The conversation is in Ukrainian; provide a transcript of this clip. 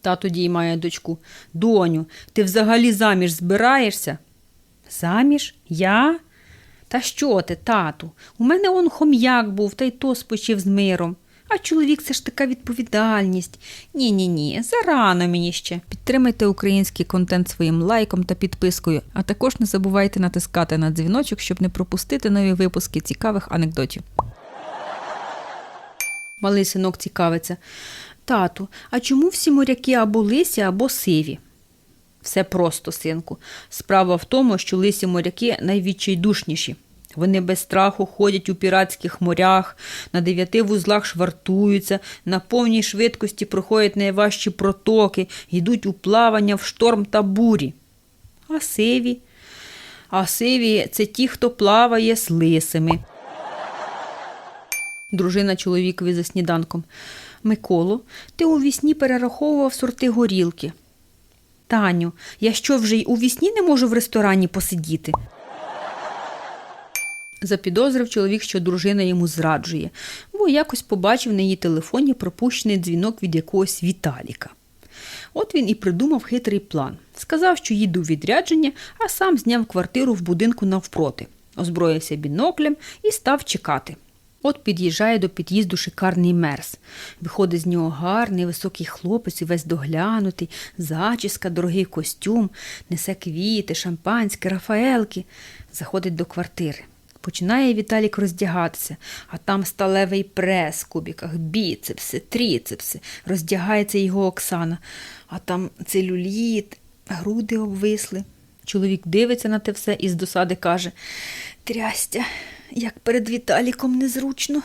Тато діймає дочку. Доню, ти взагалі заміж збираєшся? Заміж? Я? Та що ти, тату? У мене он хом'як був, та й то спочив з миром. А чоловік це ж така відповідальність. Ні, ні, ні, зарано мені ще. Підтримайте український контент своїм лайком та підпискою, а також не забувайте натискати на дзвіночок, щоб не пропустити нові випуски цікавих анекдотів. Малий синок цікавиться. Тату, а чому всі моряки або лисі, або сиві? Все просто, синку. Справа в тому, що лисі моряки найвідчайдушніші. Вони без страху ходять у піратських морях, на дев'яти вузлах швартуються, на повній швидкості проходять найважчі протоки, йдуть у плавання в шторм та бурі. А сиві? А сиві це ті, хто плаває з лисими. Дружина чоловікові за сніданком. Миколо, ти у вісні перераховував сорти горілки. Таню, я що вже й у вісні не можу в ресторані посидіти? Запідозрив чоловік, що дружина йому зраджує, бо якось побачив на її телефоні пропущений дзвінок від якогось Віталіка. От він і придумав хитрий план. Сказав, що їде у відрядження, а сам зняв квартиру в будинку навпроти, озброївся біноклем і став чекати. От під'їжджає до під'їзду шикарний мерз. Виходить з нього гарний високий хлопець, увесь доглянутий, зачіска, дорогий костюм, несе квіти, шампанське, рафаелки. Заходить до квартири. Починає Віталік роздягатися, а там сталевий прес в кубіках, біцепси, тріцепси, роздягається його Оксана, а там целюліт, груди обвисли. Чоловік дивиться на те все і з досади каже: Трястя, як перед Віталіком незручно.